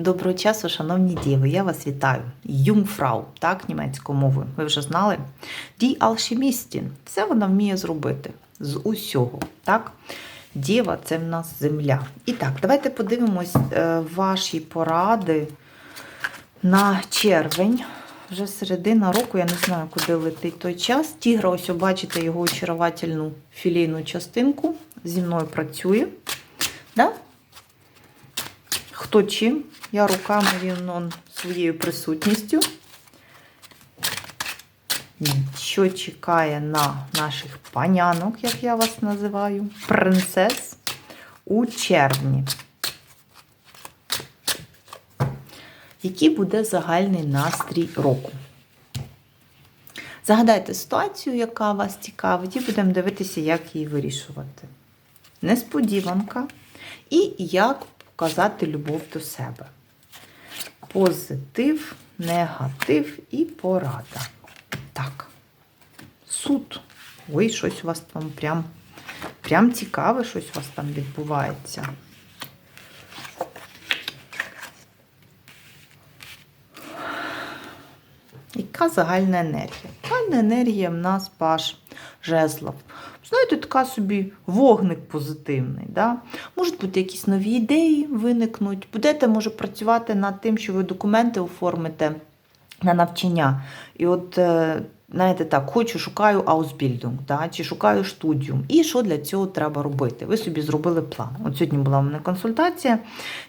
Доброго часу, шановні діви, я вас вітаю. Юнгфрау, так, німецькою мовою. Ви вже знали? Die Alchemісtin. Все вона вміє зробити з усього. так? Діва це в нас земля. І так, давайте подивимось е, ваші поради на червень. Вже середина року, я не знаю, куди летить той час. Тігра, ось бачите його очаровательну філійну частинку. Зі мною працює. Да? Хто чим? Я руками він он, своєю присутністю. Що чекає на наших панянок, як я вас називаю, принцес у червні. Який буде загальний настрій року? Загадайте ситуацію, яка вас цікавить, і будемо дивитися, як її вирішувати. Несподіванка. І як показати любов до себе. Позитив, негатив і порада. Так. Суд. Ой, щось у вас там прям, прям цікаве, щось у вас там відбувається. Яка загальна енергія? Загальна енергія в нас паш жезлов. Знаєте, така собі вогник позитивний. Да? Можуть бути якісь нові ідеї виникнуть. Будете, може, працювати над тим, що ви документи оформите на навчання. І от, е, знаєте, так, хочу, шукаю аусбільдинг, да? чи шукаю студіум. І що для цього треба робити? Ви собі зробили план. От сьогодні була в мене консультація.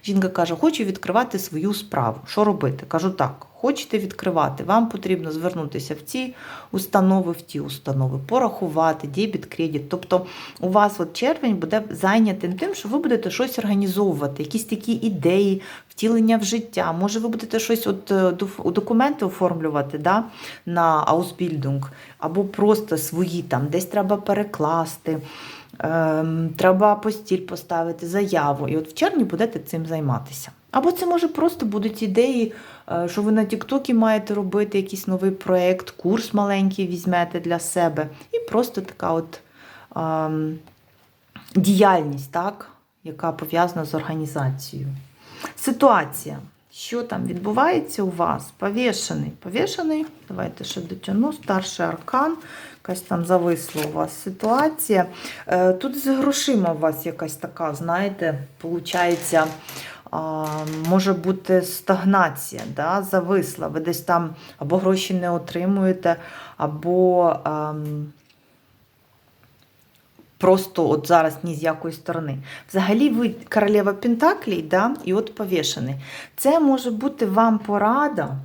Жінка каже, хочу відкривати свою справу. Що робити? Кажу, так. Хочете відкривати, вам потрібно звернутися в ці установи, в ті установи, порахувати, дебіт, кредит. Тобто у вас от червень буде зайнятим тим, що ви будете щось організовувати, якісь такі ідеї, втілення в життя. Може, ви будете щось от е, документи оформлювати да, на аусбільдинг, або просто свої там, десь треба перекласти. Ем, треба постіль поставити, заяву. І от в червні будете цим займатися. Або це може просто будуть ідеї, е, що ви на Тіктокі маєте робити якийсь новий проєкт, курс маленький візьмете для себе. І просто така от ем, діяльність, так, яка пов'язана з організацією. Ситуація. Що там відбувається у вас? Повішений. Повішений, давайте ще дотягну, старший аркан, якась там зависла у вас ситуація. Е, Тут з грошима у вас якась така, знаєте, виходить, може бути стагнація, да, зависла. Ви десь там або гроші не отримуєте, або. ем, Просто от зараз ні з якої сторони. Взагалі, ви королева Пентаклій, да, і от повішений. Це може бути вам порада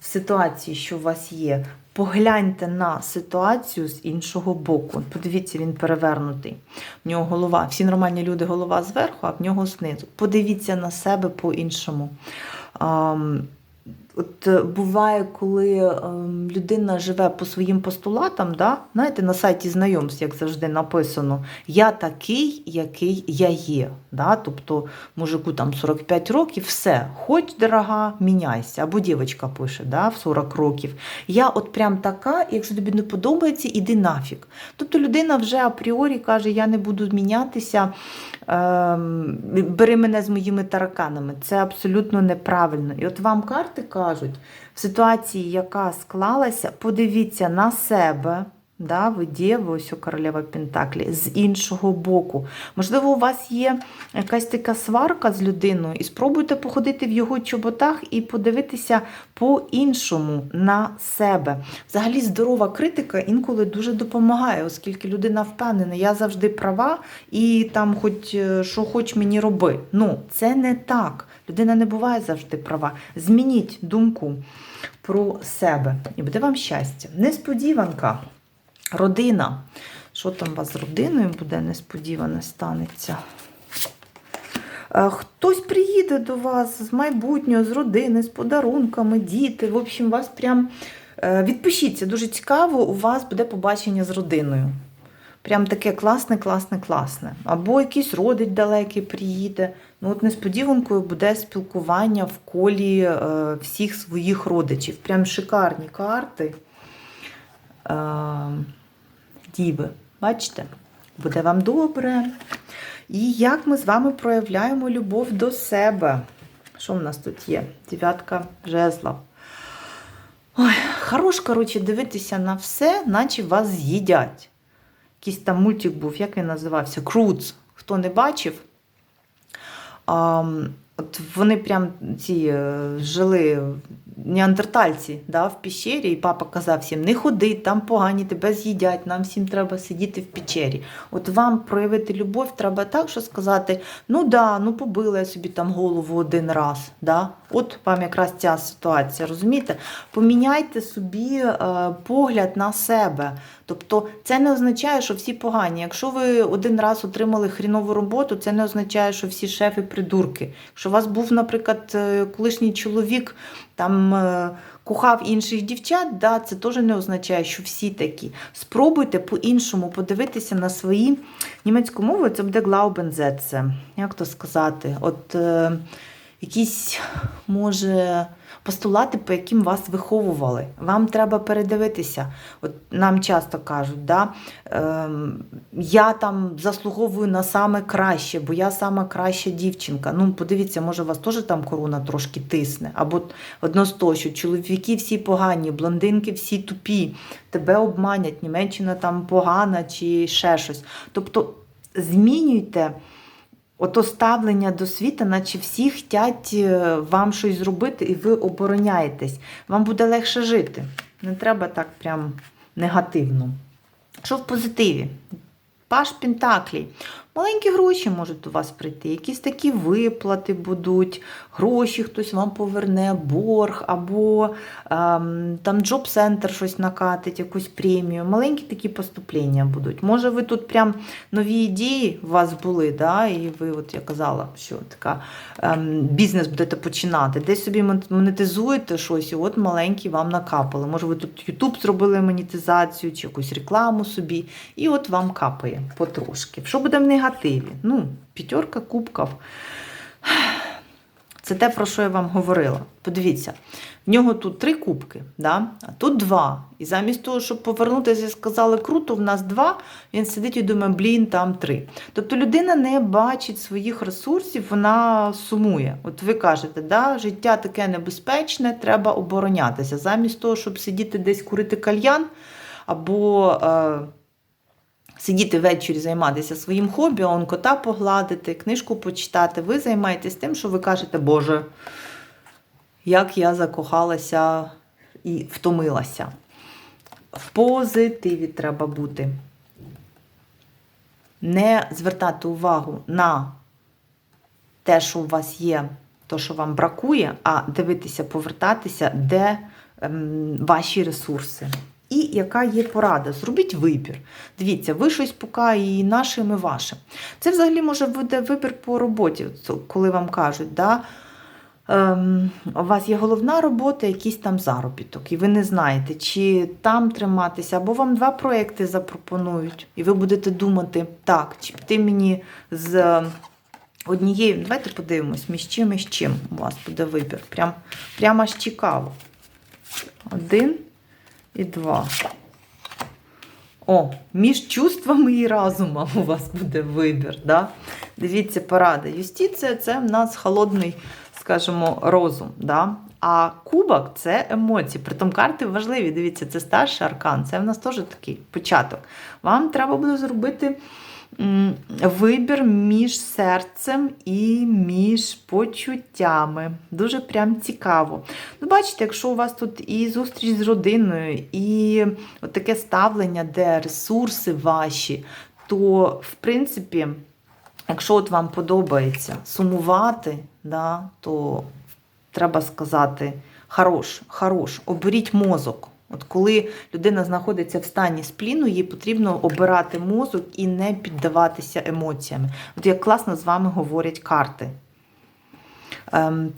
в ситуації, що у вас є. Погляньте на ситуацію з іншого боку. Подивіться, він перевернутий. В нього голова. Всі нормальні люди голова зверху, а в нього знизу. Подивіться на себе по-іншому. От е, буває, коли ем, людина живе по своїм постулатам, да? знаєте, на сайті знайомств, як завжди написано, я такий, який я є. Да? Тобто мужику там 45 років, все, хоч дорога, міняйся. Або дівчинка пише да, в 40 років. Я от прям така, якщо тобі не подобається, іди нафіг. Тобто людина вже апріорі каже, я не буду мінятися, ем, бери мене з моїми тараканами. Це абсолютно неправильно. І от вам карти кажуть, в ситуації, яка склалася, подивіться на себе. Да, ви дєва, ось королева Пентаклі, з іншого боку. Можливо, у вас є якась така сварка з людиною, і спробуйте походити в його чоботах і подивитися по-іншому на себе. Взагалі, здорова критика інколи дуже допомагає, оскільки людина впевнена, я завжди права, і там, хоч е, що хоч мені роби. Ну, це не так. Людина не буває завжди права. Змініть думку про себе. І буде вам щастя. Несподіванка. Родина. Що там у вас з родиною буде несподіване станеться? Е, Хтось приїде до вас з майбутнього, з родини, з подарунками, діти. В общем, вас прям е, відпишіться. Дуже цікаво, у вас буде побачення з родиною. Прям таке класне, класне, класне. Або якийсь родич далекий приїде. Ну, от несподіванкою буде спілкування в колі е, всіх своїх родичів. Прям шикарні карти. Е, діви. Бачите? Буде вам добре. І як ми з вами проявляємо любов до себе. Що в нас тут є? Дев'ятка жезлов. Ой, хорош, коротше, дивитися на все, наче вас з'їдять. Якийсь там мультик був, як він називався? Круц. Хто не бачив? От вони прям ці е, жили неандертальці да, в пещері, і папа казав всім, не ходи, там погані, тебе з'їдять, нам всім треба сидіти в печері. От вам проявити любов треба так, що сказати: ну да, ну побила я собі там голову один раз. Да? От вам якраз ця ситуація, розумієте? Поміняйте собі е, погляд на себе. Тобто це не означає, що всі погані. Якщо ви один раз отримали хрінову роботу, це не означає, що всі шефи придурки. У вас був, наприклад, е, колишній чоловік, там е, кохав інших дівчат, да, це теж не означає, що всі такі. Спробуйте по-іншому подивитися на свої німецькою мовою, це буде Glaubensätze. Як то сказати? От е, якісь, може, постулати, по яким вас виховували. Вам треба передивитися. От нам часто кажуть, да, ем, я там заслуговую на саме краще, бо я сама краща дівчинка. Ну, подивіться, може, у вас теж там корона трошки тисне. Або одно з того, що чоловіки всі погані, блондинки всі тупі, тебе обманять, Німеччина там погана чи ще щось. Тобто змінюйте. Ото ставлення до світа, наче всі хочуть вам щось зробити, і ви обороняєтесь. Вам буде легше жити. Не треба так прям негативно. Що в позитиві? Паш Пентаклій. Маленькі гроші можуть у вас прийти, якісь такі виплати будуть, гроші хтось вам поверне, борг, або ем, там джоб-центр щось накатить, якусь премію. Маленькі такі поступлення будуть. Може, ви тут прям нові ідеї у вас були, да? і ви, от я казала, що така ем, бізнес будете починати. Десь собі монетизуєте щось, і от маленькі вам накапали. Може, ви тут YouTube зробили монетизацію чи якусь рекламу собі, і от вам капає потрошки. Що буде в негативі? Ну, п'ятерка кубків. Це те, про що я вам говорила. Подивіться, в нього тут три кубки, да? а тут два. І замість того, щоб повернутися і сказали, круто, в нас два, він сидить і думає, блін, там три. Тобто людина не бачить своїх ресурсів, вона сумує. От ви кажете, да, життя таке небезпечне, треба оборонятися. Замість того, щоб сидіти десь курити кальян або. Е, Сидіти ввечері, займатися своїм хобі, он кота погладити, книжку почитати. Ви займаєтесь тим, що ви кажете, Боже, як я закохалася і втомилася. В позитиві треба бути. Не звертати увагу на те, що у вас є, то, що вам бракує, а дивитися, повертатися, де ем, ваші ресурси. І яка є порада? Зробіть вибір. Дивіться, ви щось поки і нашим, і вашим. Це взагалі може бути вибір по роботі, коли вам кажуть, да, ем, у вас є головна робота, якийсь там заробіток, і ви не знаєте, чи там триматися, або вам два проекти запропонують, і ви будете думати, так, чи піти мені з. Однією, давайте подивимось, між чим і з чим у вас буде вибір. Прям, прямо аж цікаво. Один і два. О, між чувствами і разумом у вас буде вибір. Да? Дивіться, порада. Юстиція це в нас холодний, скажімо, розум. Да? А кубок це емоції. Притом карти важливі. Дивіться, це старший аркан, це в нас теж такий початок. Вам треба буде зробити вибір між серцем і між почуттями. Дуже прям цікаво. Ну, Бачите, якщо у вас тут і зустріч з родиною, і от таке ставлення, де ресурси ваші, то, в принципі, якщо от вам подобається сумувати, да, то треба сказати, хорош, хорош, оберіть мозок. От коли людина знаходиться в стані спліну, їй потрібно обирати мозок і не піддаватися емоціями. От як класно з вами говорять карти. Ем,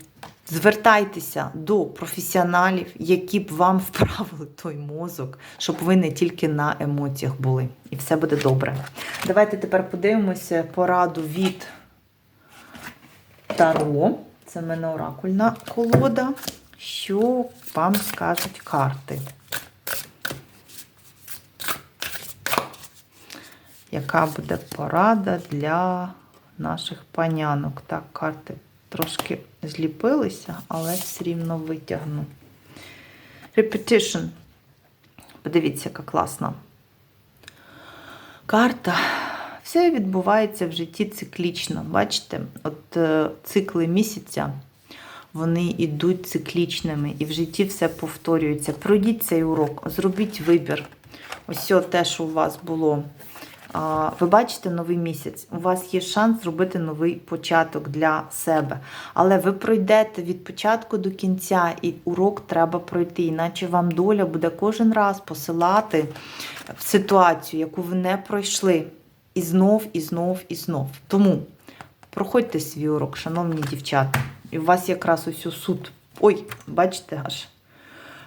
Звертайтеся до професіоналів, які б вам вправили той мозок, щоб ви не тільки на емоціях були. І все буде добре. Давайте тепер подивимося пораду від Таро. Це в мене оракульна колода. Що вам скажуть карти? Яка буде порада для наших панянок? Так, карти трошки зліпилися, але все рівно витягну. Repetition. Подивіться, яка класна карта. Все відбувається в житті циклічно. Бачите, от е, цикли місяця, вони йдуть циклічними, і в житті все повторюється. Пройдіть цей урок, зробіть вибір. Ось те, що у вас було. Ви бачите новий місяць. У вас є шанс зробити новий початок для себе. Але ви пройдете від початку до кінця, і урок треба пройти. Іначе вам доля буде кожен раз посилати в ситуацію, яку ви не пройшли. І знов, і знов, і знов. Тому проходьте свій урок, шановні дівчата. І у вас якраз ось у суд. Ой, бачите аж.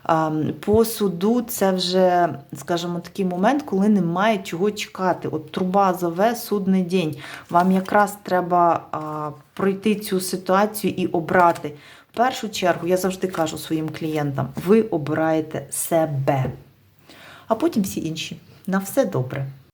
А, По суду це вже, скажімо, такий момент, коли немає чого чекати. От труба зове судний день. Вам якраз треба а, пройти цю ситуацію і обрати. В першу чергу, я завжди кажу своїм клієнтам: ви обираєте себе, а потім всі інші. На все добре.